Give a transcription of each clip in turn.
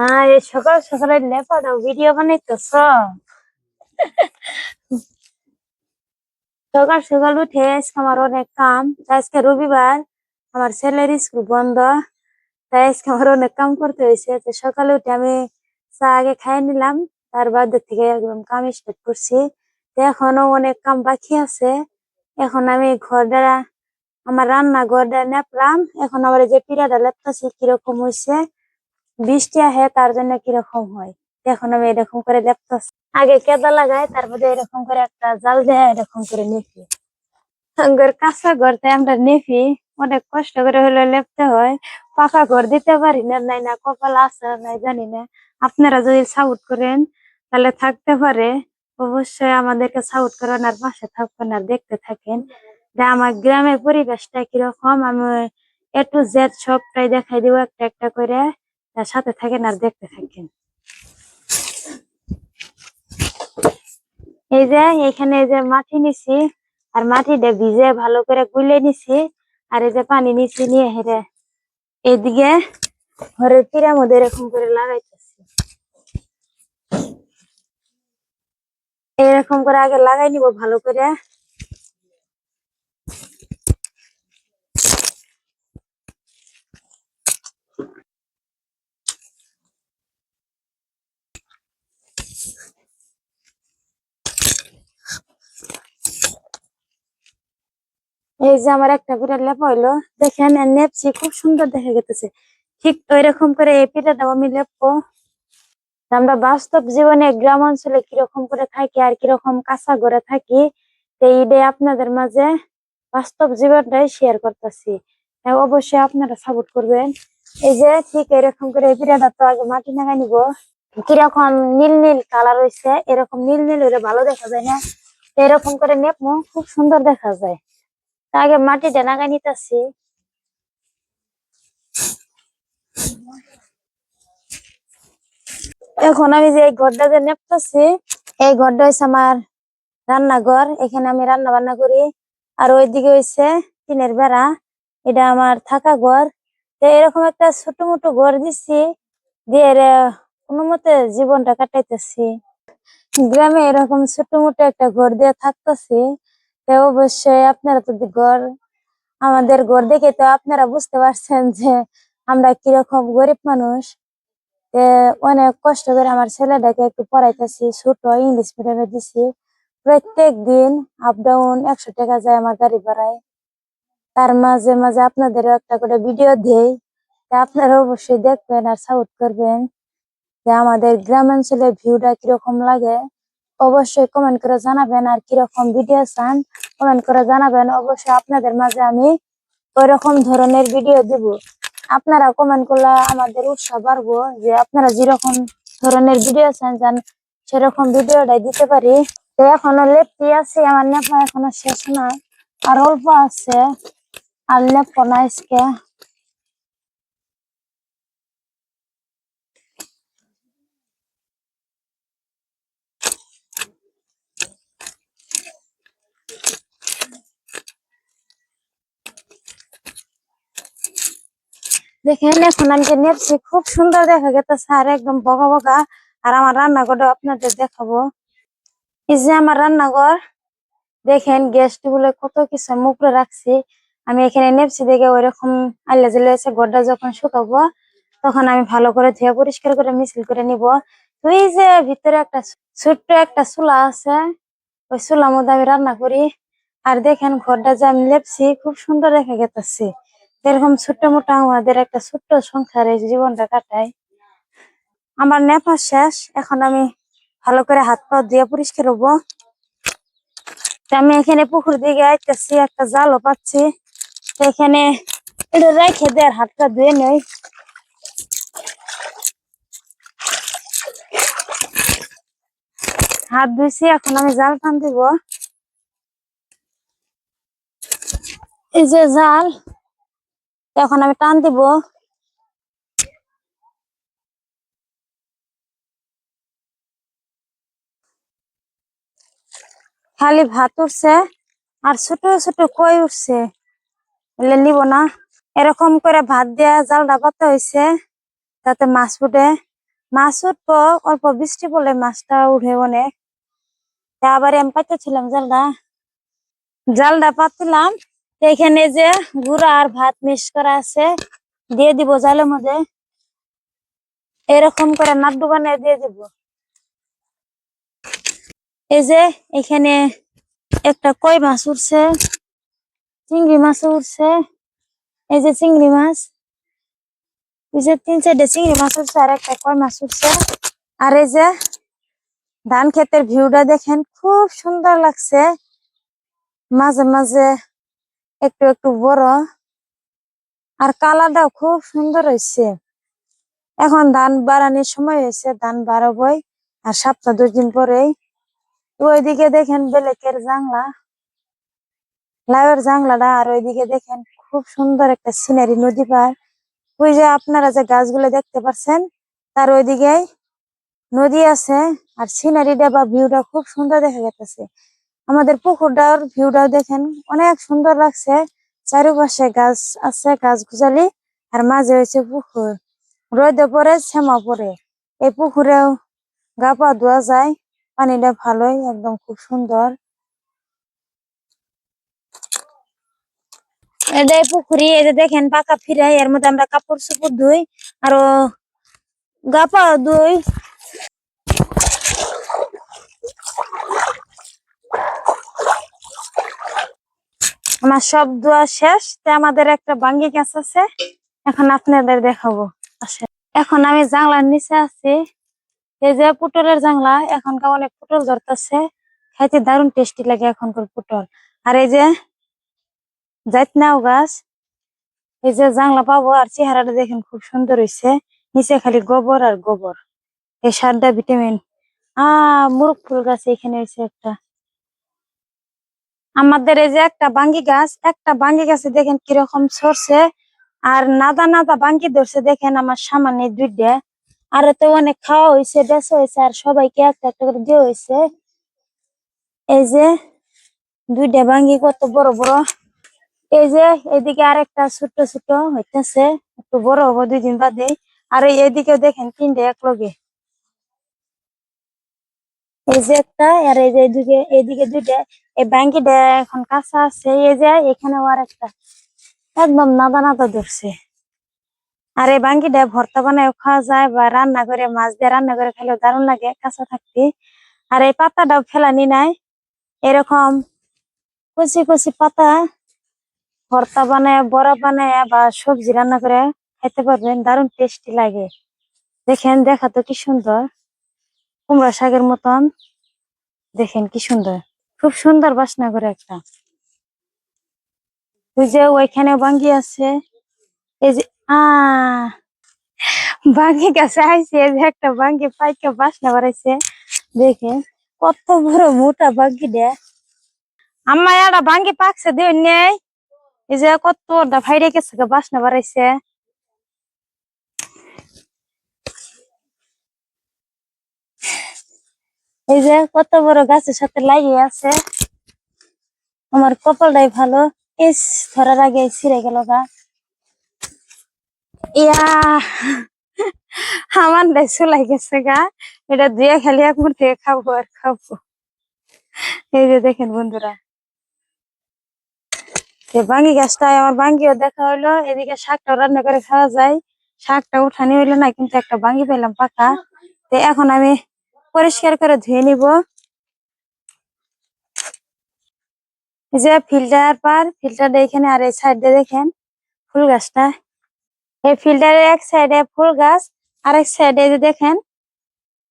হ্যাঁ এই সকাল সকালে লেপাটা ভিডিও বানাইতেছ? সকাল সকাল উঠে আজকে আমার অনেক কাম। আজকে রবিবার, আমার ছেলের স্কুল বন্ধ। তাই আজকে আমার অনেক কাম করতে হয়েছে তো সকালে উঠে আমি চা আগে খাই নিলাম, তার বাদ থেকে একদম কাম স্টার্ট করছি। তো এখনও অনেক কাম বাকি আছে। এখন আমি ঘর দ্বারা, আমার রান্না ঘর দ্বারা নেপলাম। এখন আমার যে পিড়াটা লেপতাছি, কীরকম হয়েছে বৃষ্টি আহে, তার জন্য কীরকম হয়? এখন আমি এরকম করে লেপতাছি আগে কেদা লাগাই তারপরে এরকম করে একটা জাল দেয়, এরকম করে নেফি ঘর কাঁচা ঘরতে আমরা নেফি অনেক কষ্ট করে হলে লেপতে হয়। পাকা ঘর দিতে পারি না, নাই না কপাল আছে, নাই জানি না। আপনারা যদি সাপোর্ট করেন, তাহলে থাকতে পারে। অবশ্যই আমাদেরকে সাপোর্ট করেন আর পাশে থাকবেন আর দেখতে থাকেন। আমার গ্রামের পরিবেশটা কীরকম, আমি এ টু জেড সবটাই দেখাই দিব একটা একটা করে। তার সাথে থাকেন আর দেখতে থাকেন। এই যে এখানে যে মাটি নিছি, আর মাটিটা ভিজে ভালো করে গুলে নিছি, আর এই যে পানি নিছি নিয়ে হেরে এদিকে ঘরের পিড়ার মধ্যে এরকম করে লাগাইতেছি। এরকম করে আগে লাগাই নিব ভালো করে। এই যে আমার একটা পিঠা লেপ হইল, দেখেন নেপছি খুব সুন্দর দেখা গেতেছে। ঠিক ওই রকম করে এই পিঠা পিঠাটাও আমি লেপবো। আমরা বাস্তব জীবনে গ্রাম অঞ্চলে কীরকম করে থাকি আর কীরকম কাঁচা ঘরে থাকি এইটাই আপনাদের মাঝে বাস্তব জীবনটাই শেয়ার করতেছি। অবশ্যই আপনারা সাপোর্ট করবেন। এই যে ঠিক এরকম করে এই পিঠাটা তো আগে মাটি নাগাই নিব। কীরকম নীল নীল কালার হয়েছে এরকম নীল নীল হলে ভালো দেখা যায় না। এরকম করে নেপমো খুব সুন্দর দেখা যায়। আগে মাটিটা নাগাই নিতেছি। এখন আমি যে এই ঘরটা যে নেপতেছি, এই ঘরটা হচ্ছে আমার রান্নাঘর। এখানে আমি রান্না বান্না করি। আর ওইদিকে হইছে টিনের বেড়া। এটা আমার থাকা ঘর। তো এরকম একটা ছোট মোটো ঘর দিছি, দিয়ে কোনো মতে জীবনটা কাটাইতেছি। গ্রামে এরকম ছোট মোটো একটা ঘর দিয়ে থাকতেছি। অবশ্যই আপনারা তো ঘর আমাদের ঘর দেখে তো আপনারা বুঝতে পারছেন যে আমরা কীরকম গরিব মানুষ। অনেক কষ্ট করে আমার ছেলেটাকে একটু পড়াইতেছি, ছোট ইংলিশ মিডিয়ামে দিছি। প্রত্যেক দিন আপ ডাউন একশো টাকা যায় আমার গাড়ি ভাড়ায়। তার মাঝে মাঝে আপনাদের একটা করে ভিডিও দেই। আপনারা অবশ্যই দেখবেন আর সাপোর্ট করবেন যে আমাদের গ্রামাঞ্চলের ভিউটা কীরকম লাগে। অবশ্যই কমেন্ট করে জানাবেন আর কীরকম ভিডিও চান কমেন্ট করে জানাবেন। অবশ্যই আপনাদের মাঝে আমি ওইরকম ধরনের ভিডিও দিব। আপনারা কমেন্ট করলে আমাদের উৎসাহ বাড়বো যে আপনারা যেরকম ধরনের ভিডিও চান, যান সেরকম ভিডিওটাই দিতে পারি। তো এখনও লেপটি আছে, আমার নেপা এখনও শেষ না। আর অল্প আছে। আর লেপ আজকে। দেখেন, এখন আমি যে নেপছি, খুব সুন্দর দেখা গেতেছে, আর একদম বগা বগা আর আমার রান্নাঘরটা আপনাদের দেখাবো। এই যে আমার রান্নাঘর, দেখেন গ্যাস টেবিলে কত কিছু মুখরে রাখছি। আমি এখানে নেপছি দেখে ওইরকম আল্লা জেলে এসে ঘরটা যখন শুকাবো, তখন আমি ভালো করে ধুয়ে পরিষ্কার করে মিছিল করে নিব। তো এই যে ভিতরে একটা ছোট্ট একটা চুলা আছে, ওই চুলার মধ্যে আমি রান্না করি। আর দেখেন, ঘরটা যে আমি লেপছি খুব সুন্দর দেখা গেতেছে। এরকম ছোট্ট মোটা আমাদের একটা ছোট্ট সংসার এই জীবনটা কাটাই। আমার নেপা শেষ, এখন আমি ভালো করে হাত পা দিয়ে পরিষ্কার হব। আমি এখানে পুকুর দিকে আইতেছি, একটা জালও পাচ্ছি। এখানে এটা রেখে দেয় হাতটা ধুয়ে নেই। হাত ধুইছি, এখন আমি জাল টান দিব। এই যে জাল এখন আমি টান দিব। খালি ভাত উঠছে আর ছোট ছোট কই উঠছে? বলে নিব না। এরকম করে ভাত দেয়া জালটা পাতা হয়েছে তাতে মাছ উঠে। মাছ উঠবো, অল্প বৃষ্টি পড়লে মাছটা উঠে অনেক। আবার আমি পাইতেছিলাম জালটা জালটা পাতিলাম। এখানে যে গুঁড়া আর ভাত মিক্স করা আছে, দিয়ে দিব জালের মধ্যে। এরকম করে নাড্ডু বানিয়ে দিয়ে দিব। এই যে এখানে একটা কই মাছ উঠছে চিংড়ি মাছ উঠছে এই যে চিংড়ি মাছ। এই যে তিন চারটে চিংড়ি মাছ উঠছে আর একটা কই মাছ উঠছে আর এই যে ধান ক্ষেতের ভিউটা দেখেন, খুব সুন্দর লাগছে। মাঝে মাঝে একটু একটু বড়। আর কালারটাও খুব সুন্দর হয়েছে এখন ধান বাড়ানোর সময় হয়েছে ধান বাড়াবই। আর সপ্তাহ দুই দিন পরেই। ওইদিকে দেখেন বেলেকের জাংলা লাউয়ের জাংলাটা আর ওইদিকে দেখেন খুব সুন্দর একটা সিনারি নদী পার। ওই যে আপনারা যে গাছগুলো দেখতে পাচ্ছেন তার ওইদিকে নদী আছে। আর সিনারিটা বা ভিউটা খুব সুন্দর দেখা যাচ্ছে আমাদের পুকুরটার ভিউটাও দেখেন, অনেক সুন্দর লাগছে। চারিপাশে গাছ আছে গাছ গুজালি আর মাঝে হয়েছে পুকুর। রোদে পরে শ্যামা পরে এই পুকুরেও গা পা ধোয়া যায়, পানিটা ভালোই, একদম খুব সুন্দর। এটা পুকুরি যে দেখেন, পাকা ফিরাই, এর মধ্যে আমরা কাপড় চোপড় ধুই, আরও গা পা ধুই। আমার সব ধোয়া শেষ। তো আমাদের একটা বাঙ্গি গাছ আছে। এখন আপনাদের দেখাবো। এখন আমি জাংলার নিচে আছি। এই যে পুটলের জাংলা এখনকার অনেক পুটল ধরতেছে। খাইতে দারুণ টেস্টি লাগে এখনকার পুটল। আর এই যে জাতনাও গাছ, এই যে জাংলা পাবো আর চেহারাটা দেখেন খুব সুন্দর হয়েছে নিচে খালি গোবর আর গোবর। এই সারটা ভিটামিন। আহ, মুরগ ফুল গাছ এখানে হয়েছে একটা। আমাদের এই যে একটা বাঙ্গি গাছ, একটা বাঙ্গি গাছে দেখেন কীরকম সরছে আর নাদা নাদা বাঙ্গি ধরছে, দেখেন আমার সামনে দুইটা। আর তো অনেক খাওয়া হয়েছে বেচা হয়েছে আর সবাইকে একটা একটা করে দেওয়া হয়েছে এই যে দুইটা বাঙ্গি কত বড় বড়। এই যে এদিকে আরেকটা ছোট ছোট হইতেছে, একটু বড় হব দুই দিন বাদে। আর এই এদিকে দেখেন তিনটে এক লগে এই যে একটা, আর এই যে এদিকে এইদিকে দুইটা, এই ব্যাংকিটা এখন কাঁচা আছে, এই যে এখানেও আর একটা একদম নাদা নাদা ধরছে। আর এই বাঙ্গিটা ভর্তা বানায় খাওয়া যায় বা রান্না করে, মাছ দিয়ে রান্না করে খেলেও দারুণ লাগে কাঁচা থাকতে। আর এই পাতাটাও ফেলানি নাই। এরকম কচি কচি পাতা ভর্তা বানায়, বড়া বানায় বা সবজি রান্না করে খেতে পারবেন, দারুণ টেস্টি লাগে। দেখেন, দেখা তো কি সুন্দর। কুমড়া শাকের মতন। দেখেন কি সুন্দর। খুব সুন্দর বাসনা করে একটা। ওই যে ওইখানে বাঙ্গি আছে। এই যে আহ বাঙ্গি গাছে আইছে। এই যে একটা বাঙ্গি পাইকে বাসনা বাড়াইছে দেখেন, কত বড় মোটা বাঙ্গি দে আম্মা একটা বাঙ্গি পাকছে দিয়ে নেই। এই যে কত ভাইরে গেছে বাসনা বাড়াইছে এই যে কত বড় গাছের সাথে লাগিয়ে আছে। আমার কপালটাই ভালো। ইস, ধরার আগে ছিঁড়ে গেল গা। ইয়া, আমার চলাই গেছে গা। এটা দিয়ে খালি এক মুহূর্তে খাব আর খাব। এই যে দেখেন বন্ধুরা। বাঙ্গি গাছটায় আমার বাঙ্গিও দেখা হইল। এদিকে শাকটা রান্না করে খাওয়া যায়। শাকটা উঠানি হইল না, কিন্তু একটা বাঙ্গি পেলাম পাকা। এখন আমি পরিষ্কার করে ধুয়ে নিব। যে ফিল্টার পার ফিল্টারটা এখানে আর এই সাইডে দেখেন ফুল গাছটা। এই ফিল্টারের এক সাইডে ফুল গাছ, আর এক সাইডে যে দেখেন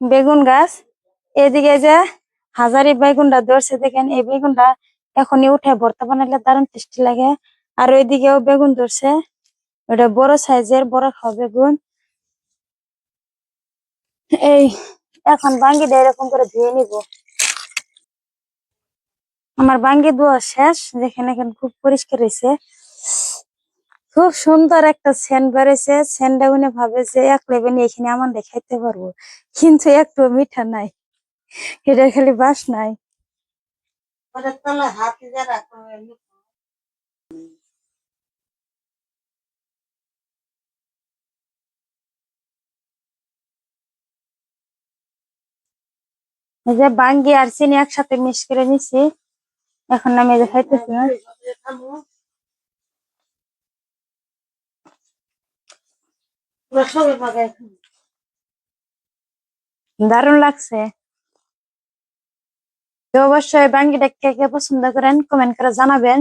বেগুন গাছ। এদিকে যে হাজারি বেগুনটা ধরছে, দেখেন এই বেগুনটা এখনই উঠে ভর্তা বানালে দারুণ টেস্টি লাগে। আর ওইদিকেও বেগুন ধরছে। ওটা বড় সাইজের বড় খাওয়া বেগুন। এই এখন বাঙ্গিটা এরকম করে ধুয়ে নিব। আমার বাঙ্গি ধোয়া শেষ, দেখেন এখন খুব পরিষ্কার হয়েছে। খুব সুন্দর একটা সেন্ট বেড়েছে সেন্টটা উনি ভাবে যে এক লেবেন এখানে আমার দেখাইতে পারব। কিন্তু একটু মিঠা নাই, এটা খালি বাস নাই। হাতি যারা এই যে বাঙ্গি আর চিনি একসাথে মিক্স করে নিছি। এখন আমি যে খাইতেছি না। দারুণ লাগছে। তো অবশ্যই বাঙ্গিটা কে কে পছন্দ করেন কমেন্ট করে জানাবেন।